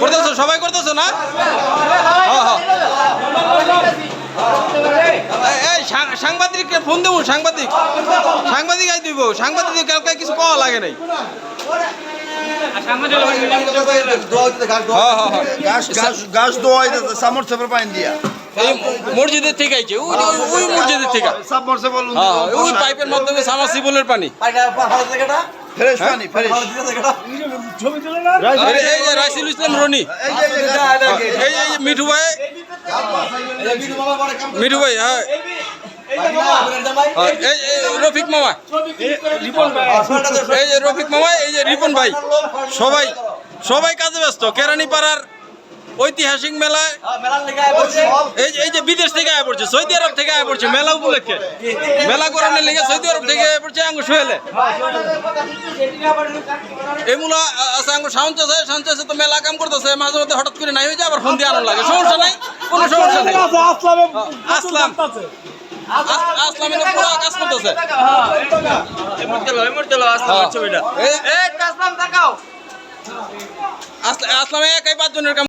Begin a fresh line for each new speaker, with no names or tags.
করতেছো? সবাই করতেছো না? হ্যাঁ, হ্যাঁ। এই- সাংবাদিককে ফোন দেবো সাংবাদিক। সাংবাদিক আই দিব সাংবাদিক কাউকে কিছু পাওয়া লাগে নাই। হ্যাঁ হ্যাঁ হ্যাঁ। মসজিদের থেকে আইছে ওই ওই- ওই মসজিদের থেকে। ওই পাইপের মাধ্যমে সামাসিবলের পানি।
ফ্রেশ পানি ফ্রেশ
এই এই যে রাইসুল ইসলাম রনি এই যে মিঠু ভাই মিঠু ভাই হ্যাঁ হ্যাঁ, এই এই রফিক মামা এই যে রফিক মামা এই যে রিপন ভাই সবাই সবাই কাজে ব্যস্ত কেরানি পাড়ার ঐতিহাসিক মেলায় এই যে এই যে বিদেশ থেকে আয় পড়ছে সৌদি আরব থেকে আয় পড়ছে মেলা উপলক্ষে। মেলা করানোর লেগে সৌদি আরব থেকে আয় পড়ছে আঙ্গু সোহেলে। এই মূলা আছে আঙ্গু সাউন্ড আছে সাউন্ড আছে তো মেলা কাম করতেছে মাঝে মধ্যে হঠাৎ করে নাই হয়ে যায় আবার ফোন দিয়ে আনার লাগে। সমস্যা নাই? কোনো সমস্যা নেই? আসলাম আস- আসলামের পুরো কাজ করতেছে। হ্যাঁ। এই- আসলামে একাই পাঁচজনের কাম